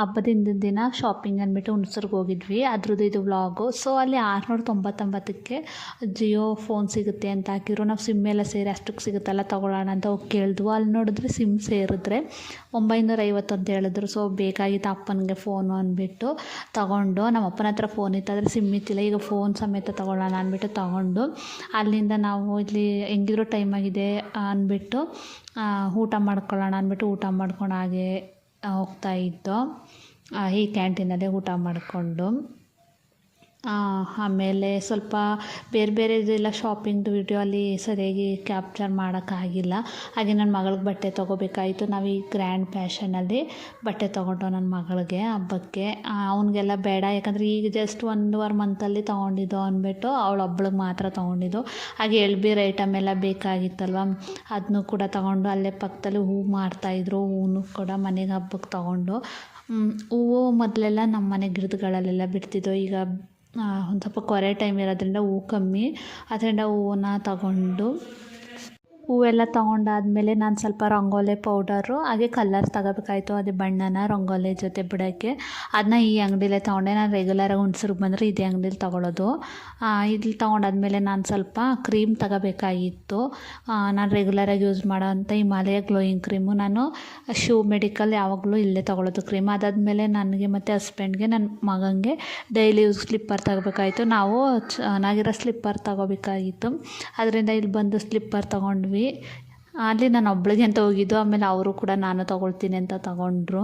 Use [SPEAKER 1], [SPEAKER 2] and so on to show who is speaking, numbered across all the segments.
[SPEAKER 1] ಹಬ್ಬದ ಹಿಂದಿನ ದಿನ ಶಾಪಿಂಗ್ ಅಂದ್ಬಿಟ್ಟು ಹುಣಸೂರ್ಗೆ ಹೋಗಿದ್ವಿ. ಅದ್ರದ್ದು ಇದು ವ್ಲಾಗು ಸೊ ಅಲ್ಲಿ ಆರುನೂರ ತೊಂಬತ್ತೊಂಬತ್ತಕ್ಕೆ ಜಿಯೋ ಫೋನ್ ಸಿಗುತ್ತೆ ಅಂತ ಹಾಕಿದ್ರು. ನಾವು ಸಿಮ್ ಎಲ್ಲ ಸೇರಿ ಅಷ್ಟಕ್ಕೆ ಸಿಗುತ್ತಲ್ಲ, ತೊಗೊಳ್ಳೋಣ ಅಂತ ಹೋಗಿ ಕೇಳಿದ್ವು. ಅಲ್ಲಿ ನೋಡಿದ್ರೆ ಸಿಮ್ ಸೇರಿದ್ರೆ ಒಂಬೈನೂರ ಐವತ್ತು ಅಂತ ಹೇಳಿದ್ರು. ಸೊ ಬೇಕಾಗಿತ್ತು ಅಪ್ಪನಿಗೆ ಫೋನು ಅಂದ್ಬಿಟ್ಟು ತಗೊಂಡು. ನಮ್ಮ ಅಪ್ಪನ ಹತ್ರ ಫೋನ್ ಇತ್ತು, ಆದರೆ ಸಿಮ್ ಇತ್ತಿಲ್ಲ. ಈಗ ಫೋನ್ ಸಮೇತ ತೊಗೊಳ್ಳೋಣ ಅಂದ್ಬಿಟ್ಟು ತಗೊಂಡು. ಅಲ್ಲಿಂದ ನಾವು ಇಲ್ಲಿ ಹೆಂಗಿದ್ರು ಟೈಮ್ ಆಗಿದೆ ಅಂದ್ಬಿಟ್ಟು ಊಟ ಮಾಡ್ಕೊಳ್ಳೋಣ ಅಂದ್ಬಿಟ್ಟು ಊಟ ಮಾಡ್ಕೊಂಡು ಹಾಗೆ ಹೋಗ್ತಾ ಇದ್ದೋ ಈ ಕ್ಯಾಂಟೀನಲ್ಲೇ ಊಟ ಮಾಡಿಕೊಂಡು ಆಮೇಲೆ ಸ್ವಲ್ಪ ಬೇರೆ ಬೇರೆದೆಲ್ಲ ಶಾಪಿಂಗ್ದು ವಿಡಿಯೋ ಅಲ್ಲಿ ಸರಿಯಾಗಿ ಕ್ಯಾಪ್ಚರ್ ಮಾಡೋಕ್ಕಾಗಿಲ್ಲ. ಹಾಗೆ ನನ್ನ ಮಗಳಿಗೆ ಬಟ್ಟೆ ತೊಗೋಬೇಕಾಯಿತು. ನಾವು ಈ ಗ್ರ್ಯಾಂಡ್ ಫ್ಯಾಷನಲ್ಲಿ ಬಟ್ಟೆ ತೊಗೊಂಡೋ ನನ್ನ ಮಗಳಿಗೆ, ಹಬ್ಬಕ್ಕೆ. ಅವನಿಗೆಲ್ಲ ಬೇಡ. ಯಾಕಂದರೆ ಈಗ ಜಸ್ಟ್ ಒಂದೂವರೆ ಮಂತಲ್ಲಿ ತೊಗೊಂಡಿದ್ದು ಅಂದ್ಬಿಟ್ಟು ಅವಳು ಒಬ್ಳಿಗೆ ಮಾತ್ರ ತೊಗೊಂಡಿದ್ದು. ಹಾಗೆ ಎಳ್ಬೀರ್ ಐಟಮ್ ಎಲ್ಲ ಬೇಕಾಗಿತ್ತಲ್ವ? ಅದನ್ನು ಕೂಡ ತೊಗೊಂಡು ಅಲ್ಲೇ ಪಕ್ಕದಲ್ಲಿ ಹೂ ಮಾರ್ತಾಯಿದ್ರು ಹೂವು ಕೂಡ ಮನೆಗೆ ಹಬ್ಬಕ್ಕೆ ತೊಗೊಂಡು. ಹೂವು ಮೊದಲೆಲ್ಲ ನಮ್ಮ ಮನೆ ಗಿಡದಗಳಲ್ಲೆಲ್ಲ ಬಿಡ್ತಿದ್ದೋ ಈಗ ಒಂದು ಸ್ವಲ್ಪ ಕೊರೆ ಟೈಮ್ ಇರೋದ್ರಿಂದ ಹೂವು ಕಮ್ಮಿ. ಅದರಿಂದ ಹೂವನ್ನ ತಗೊಂಡು ಹೂವೆಲ್ಲ ತೊಗೊಂಡಾದಮೇಲೆ ನಾನು ಸ್ವಲ್ಪ ರಂಗೋಲಿ ಪೌಡರು ಹಾಗೆ ಕಲರ್ ತಗೋಬೇಕಾಯ್ತು. ಅದೇ ಬಣ್ಣನ ರಂಗೋಲಿ ಜೊತೆ ಬಿಡೋಕ್ಕೆ. ಅದನ್ನ ಈ ಅಂಗಡಿಲೇ ತೊಗೊಂಡೆ. ನಾನು ರೆಗ್ಯುಲರಾಗಿ ಹುಣ್ಸ್ರಿಗೆ ಬಂದರೆ ಇದೇ ಅಂಗಡೀಲಿ ತೊಗೊಳೋದು. ಇಲ್ಲಿ ತೊಗೊಂಡಾದ್ಮೇಲೆ ನಾನು ಸ್ವಲ್ಪ ಕ್ರೀಮ್ ತಗೋಬೇಕಾಗಿತ್ತು. ನಾನು ರೆಗ್ಯುಲರಾಗಿ ಯೂಸ್ ಮಾಡೋವಂಥ ಹಿಮಾಲಯ ಗ್ಲೋಯಿಂಗ್ ಕ್ರೀಮು ನಾನು ಶೂ ಮೆಡಿಕಲ್ ಯಾವಾಗಲೂ ಇಲ್ಲೇ ತೊಗೊಳೋದು ಕ್ರೀಮ್ ಅದಾದಮೇಲೆ ನನಗೆ ಮತ್ತು ಹಸ್ಬೆಂಡ್ಗೆ ನನ್ನ ಮಗನಿಗೆ ಡೈಲಿ ಯೂಸ್ ಸ್ಲಿಪ್ಪರ್ ತಗೋಬೇಕಾಯಿತು. ನಾವು ಚೆನ್ನಾಗಿರೋ ಸ್ಲಿಪ್ಪರ್ ತಗೋಬೇಕಾಗಿತ್ತು. ಅದರಿಂದ ಇಲ್ಲಿ ಬಂದು ಸ್ಲಿಪ್ಪರ್ ತೊಗೊಂಡ್ವಿ. ಅಲ್ಲಿ ನಾನು ಒಬ್ಳಿಗೆ ಅಂತ ಹೋಗಿದ್ದು ಆಮೇಲೆ ಅವರು ಕೂಡ ನಾನು ತಗೊಳ್ತೀನಿ ಅಂತ ತಗೊಂಡ್ರು.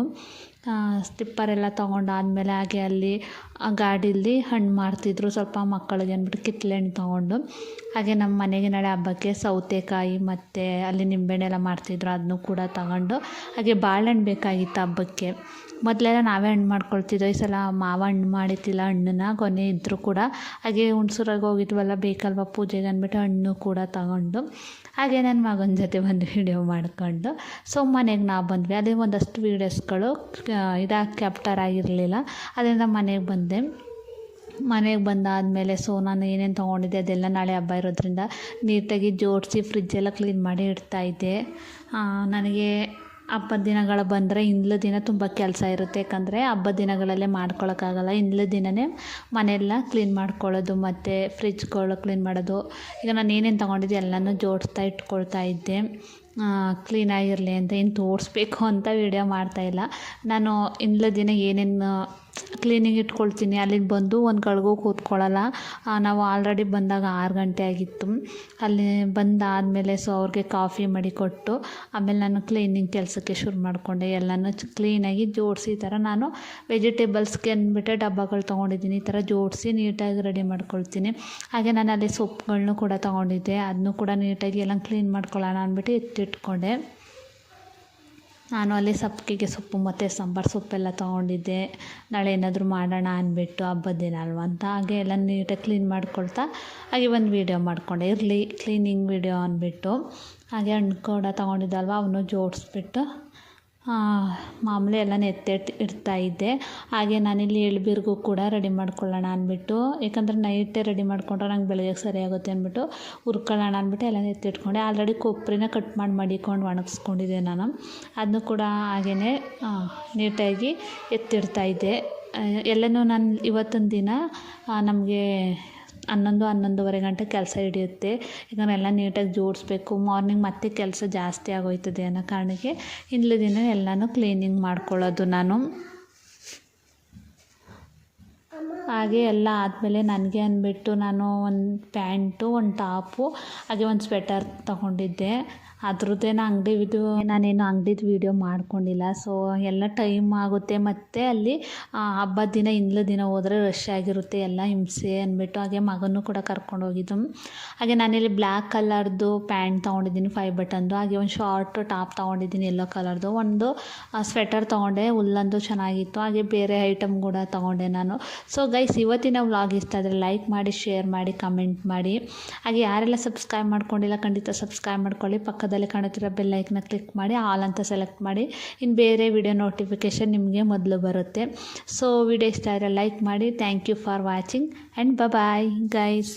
[SPEAKER 1] ಸ್ಲಿಪ್ಪರ್ ಎಲ್ಲ ತೊಗೊಂಡಾದ್ಮೇಲೆ ಹಾಗೆ ಅಲ್ಲಿ ಗಾಡೀಲಿ ಹಣ್ಣು ಮಾರ್ತಿದ್ದರು ಸ್ವಲ್ಪ ಮಕ್ಕಳಿಗೆ ಅಂದ್ಬಿಟ್ಟು ಕಿತ್ತಳೆ ಹಣ್ಣು ತೊಗೊಂಡು. ಹಾಗೆ ನಮ್ಮ ಮನೆಗೆ ನಾಳೆ ಹಬ್ಬಕ್ಕೆ ಸೌತೆಕಾಯಿ ಮತ್ತು ಅಲ್ಲಿ ನಿಂಬೆಹಣ್ಣು ಎಲ್ಲ ಮಾರ್ತಿದ್ರು ಅದನ್ನು ಕೂಡ ತಗೊಂಡು. ಹಾಗೆ ಬಾಳೆಹಣ್ಣು ಬೇಕಾಗಿತ್ತು ಹಬ್ಬಕ್ಕೆ. ಮೊದಲೆಲ್ಲ ನಾವೇ ಹಣ್ಣು ಮಾಡ್ಕೊಳ್ತಿದ್ದೋ ಈ ಸಲ ಮಾವ ಹಣ್ಣು ಮಾಡಿದ್ದಿಲ್ಲ, ಹಣ್ಣನ್ನ ಕೊನೆ ಇದ್ದರೂ ಕೂಡ. ಹಾಗೆ ಹುಣ್ಸೂರಾಗೆ ಹೋಗಿದ್ವಲ್ಲ, ಬೇಕಲ್ವ ಪೂಜೆಗೆ ಅಂದ್ಬಿಟ್ಟು ಹಣ್ಣು ಕೂಡ ತಗೊಂಡು. ಹಾಗೆ ನನ್ನ ಮಗನ ಜೊತೆ ಒಂದು ವೀಡಿಯೋ ಮಾಡ್ಕೊಂಡು ಸೊ ಮನೆಗೆ ನಾವು ಬಂದ್ವಿ. ಅದೇ ಒಂದಷ್ಟು ವೀಡಿಯೋಸ್ಗಳು ಇದಾಗಿ ಕ್ಯಾಪ್ಟರ್ ಆಗಿರಲಿಲ್ಲ. ಅದರಿಂದ ಮನೆಗೆ ಬಂದೆ. ಮನೆಗೆ ಬಂದಾದಮೇಲೆ ಸೊ, ನಾನು ಏನೇನು ತೊಗೊಂಡಿದ್ದೆ ಅದೆಲ್ಲ ನಾಳೆ ಹಬ್ಬ ಇರೋದ್ರಿಂದ ನೀಟಾಗಿ ಜೋಡಿಸಿ ಫ್ರಿಜ್ಜೆಲ್ಲ ಕ್ಲೀನ್ ಮಾಡಿ ಇಡ್ತಾಯಿದ್ದೆ ನನಗೆ ಹಬ್ಬದ ದಿನಗಳು ಬಂದರೆ ಹಿಂದ್ಲ ದಿನ ತುಂಬ ಕೆಲಸ ಇರುತ್ತೆ. ಯಾಕಂದರೆ ಹಬ್ಬದ ದಿನಗಳಲ್ಲೇ ಮಾಡ್ಕೊಳಕ್ಕಾಗಲ್ಲ. ಹಿಂದ್ಲ ದಿನವೇ ಮನೆಯೆಲ್ಲ ಕ್ಲೀನ್ ಮಾಡ್ಕೊಳ್ಳೋದು ಮತ್ತು ಫ್ರಿಜ್ಗಳು ಕ್ಲೀನ್ ಮಾಡೋದು. ಈಗ ನಾನು ಏನೇನು ತೊಗೊಂಡಿದ್ದೆ ಎಲ್ಲನೂ ಜೋಡಿಸ್ತಾ ಇಟ್ಕೊಳ್ತಾ ಇದ್ದೆ. ಕ್ಲೀನಾಗಿರಲಿ ಅಂತ ಏನು ತೋರಿಸ್ಬೇಕು ಅಂತ ವೀಡಿಯೋ ಮಾಡ್ತಾಯಿಲ್ಲ ನಾನು ದಿನ ಏನೇನು ಕ್ಲೀನಿಂಗ್ ಇಟ್ಕೊಳ್ತೀನಿ. ಅಲ್ಲಿಗೆ ಬಂದು ಒಂದು ಕಡೆಗೂ ಕೂತ್ಕೊಳ್ಳಲ್ಲ ನಾವು ಆಲ್ರೆಡಿ ಬಂದಾಗ ಆರು ಗಂಟೆ ಆಗಿತ್ತು. ಅಲ್ಲಿ ಬಂದಾದಮೇಲೆ ಸೊ ಅವ್ರಿಗೆ ಕಾಫಿ ಮಾಡಿಕೊಟ್ಟು ಆಮೇಲೆ ನಾನು ಕ್ಲೀನಿಂಗ್ ಕೆಲಸಕ್ಕೆ ಶುರು ಮಾಡಿಕೊಂಡೆ. ಎಲ್ಲನೂ ಕ್ಲೀನಾಗಿ ಜೋಡಿಸಿ ಈ ಥರ ನಾನು ವೆಜಿಟೇಬಲ್ಸ್ಗೆ ಅಂದ್ಬಿಟ್ಟು ಡಬ್ಬಗಳು ತೊಗೊಂಡಿದ್ದೀನಿ. ಈ ಥರ ಜೋಡಿಸಿ ನೀಟಾಗಿ ರೆಡಿ ಮಾಡ್ಕೊಳ್ತೀನಿ. ಹಾಗೆ ನಾನು ಅಲ್ಲಿ ಸೊಪ್ಪುಗಳನ್ನೂ ಕೂಡ ತೊಗೊಂಡಿದ್ದೆ. ಅದನ್ನು ಕೂಡ ನೀಟಾಗಿ ಎಲ್ಲ ಕ್ಲೀನ್ ಮಾಡ್ಕೊಳ್ಳೋಣ ಅಂದ್ಬಿಟ್ಟು ಎತ್ತಿಟ್ಕೊಂಡೆ ನಾನು ಅಲ್ಲಿ ಸಪ್ಕಿಗೆ ಸೊಪ್ಪು ಮತ್ತು ಸಾಂಬಾರು ಸೊಪ್ಪೆಲ್ಲ ತೊಗೊಂಡಿದ್ದೆ. ನಾಳೆ ಏನಾದರೂ ಮಾಡೋಣ ಅಂದ್ಬಿಟ್ಟು ಹಬ್ಬದ ದಿನ ಅಲ್ವ ಅಂತ. ಹಾಗೆ ಎಲ್ಲ ನೀಟಾಗಿ ಕ್ಲೀನ್ ಮಾಡ್ಕೊಳ್ತಾ ಹಾಗೆ ಒಂದು ವೀಡಿಯೋ ಮಾಡಿಕೊಂಡೆ. ಇರಲಿ, ಕ್ಲೀನಿಂಗ್ ವೀಡಿಯೋ ಅಂದ್ಬಿಟ್ಟು. ಹಾಗೆ ಹಣ್ಣು ಕೂಡ ತೊಗೊಂಡಿದ್ದಲ್ವ ಅವನು ಜೋಡಿಸ್ಬಿಟ್ಟು. ಮಾಮೂಲಿ ಎಲ್ಲನೂ ಇಡ್ತಾ ಇದ್ದೆ. ಹಾಗೆ ನಾನಿಲ್ಲಿ ಎಳ್ಬೀರಿಗೂ ಕೂಡ ರೆಡಿ ಮಾಡ್ಕೊಳ್ಳೋಣ ಅಂದ್ಬಿಟ್ಟು, ಯಾಕಂದರೆ ನೈಟೇ ರೆಡಿ ಮಾಡಿಕೊಂಡ್ರೆ ನಂಗೆ ಬೆಳಗ್ಗೆ ಸರಿಯಾಗುತ್ತೆ ಅಂದ್ಬಿಟ್ಟು ಹುರ್ಕೊಳ್ಳೋಣ ಅಂದ್ಬಿಟ್ಟು ಎಲ್ಲನೂ ಎತ್ತಿಟ್ಕೊಂಡೆ ಆಲ್ರೆಡಿ ಕೊಬ್ಬರಿನ ಕಟ್ ಮಾಡಿ ಮಡಿಕೊಂಡು ಒಣಗಿಸ್ಕೊಂಡಿದ್ದೆ ನಾನು. ಅದನ್ನು ಕೂಡ ಹಾಗೇ ನೀಟಾಗಿ ಎತ್ತಿಡ್ತಾಯಿದ್ದೆ ಎಲ್ಲನೂ ನಾನು ಇವತ್ತಿನ ದಿನ ನಮಗೆ ಹನ್ನೊಂದು, ಹನ್ನೊಂದುವರೆ ಗಂಟೆ ಕೆಲಸ ಹಿಡಿಯುತ್ತೆ. ಈಗ ಎಲ್ಲ ನೀಟಾಗಿ ಜೋಡಿಸ್ಬೇಕು. ಮಾರ್ನಿಂಗ್ ಮತ್ತೆ ಕೆಲಸ ಜಾಸ್ತಿ ಆಗೋಯ್ತದೆ ಅನ್ನೋ ಕಾರಣಕ್ಕೆ ಹಿಂದಿನ ದಿನ ಎಲ್ಲನೂ ಕ್ಲೀನಿಂಗ್ ಮಾಡ್ಕೊಳ್ಳೋದು ನಾನು. ಹಾಗೆ ಎಲ್ಲ ಆದಮೇಲೆ ನನಗೆ ಅಂದ್ಬಿಟ್ಟು ನಾನು ಒಂದು ಪ್ಯಾಂಟು, ಒಂದು ಟಾಪು, ಹಾಗೆ ಒಂದು ಸ್ವೆಟರ್ ತಗೊಂಡಿದ್ದೆ. ಅದ್ರದ್ದೇನು ಇದು ನಾನೇನು ಅಂಗಡಿದು ವೀಡಿಯೋ ಮಾಡ್ಕೊಂಡಿಲ್ಲ. ಸೊ ಎಲ್ಲ ಟೈಮ್ ಆಗುತ್ತೆ. ಮತ್ತು ಅಲ್ಲಿ ಹಬ್ಬದ ದಿನ ಹಿಂದ್ಲ ದಿನ ಹೋದರೆ ರಶ್ ಆಗಿರುತ್ತೆ. ಎಲ್ಲ ಹಿಂಸೆ ಅಂದ್ಬಿಟ್ಟು ಹಾಗೆ ಮಗನೂ ಕೂಡ ಕರ್ಕೊಂಡು ಹೋಗಿದ್ದು. ಹಾಗೆ ನಾನಿಲ್ಲಿ ಬ್ಲ್ಯಾಕ್ ಕಲರ್ದು ಪ್ಯಾಂಟ್ ತೊಗೊಂಡಿದ್ದೀನಿ ಫೈವ್ ಬಟನ್ದು ಹಾಗೆ ಒಂದು ಶಾರ್ಟ್ ಟಾಪ್ ತೊಗೊಂಡಿದ್ದೀನಿ ಎಲ್ಲೋ ಕಲರ್ದು. ಒಂದು ಸ್ವೆಟರ್ ತೊಗೊಂಡೆ. ಹುಲ್ಲಂದು ಚೆನ್ನಾಗಿತ್ತು. ಹಾಗೆ ಬೇರೆ ಐಟಮ್ ಕೂಡ ತೊಗೊಂಡೆ ನಾನು. ಸೊ ಗೈಸ್ ಇವತ್ತಿನ ವ್ಲಾಗ್ ಇಷ್ಟ ಆದರೆ ಲೈಕ್ ಮಾಡಿ ಶೇರ್ ಮಾಡಿ ಕಮೆಂಟ್ ಮಾಡಿ. ಹಾಗೆ ಯಾರೆಲ್ಲ ಸಬ್ಸ್ಕ್ರೈಬ್ ಮಾಡ್ಕೊಂಡಿಲ್ಲ, ಖಂಡಿತ ಸಬ್ಸ್ಕ್ರೈಬ್ ಮಾಡ್ಕೊಳ್ಳಿ. ಪಕ್ಕದಲ್ಲಿ ಕಾಣುತ್ತಿರೋ ಬೆಲ್ಲೈಕನ್ನ ಕ್ಲಿಕ್ ಮಾಡಿ ಆಲ್ ಅಂತ ಸೆಲೆಕ್ಟ್ ಮಾಡಿ. ಇನ್ನು ಬೇರೆ ವಿಡಿಯೋ ನೋಟಿಫಿಕೇಷನ್ ನಿಮಗೆ ಮೊದಲು ಬರುತ್ತೆ. ಸೊ ವಿಡಿಯೋ ಇಷ್ಟ ಆದರೆ ಲೈಕ್ ಮಾಡಿ. Thank you for watching and bye guys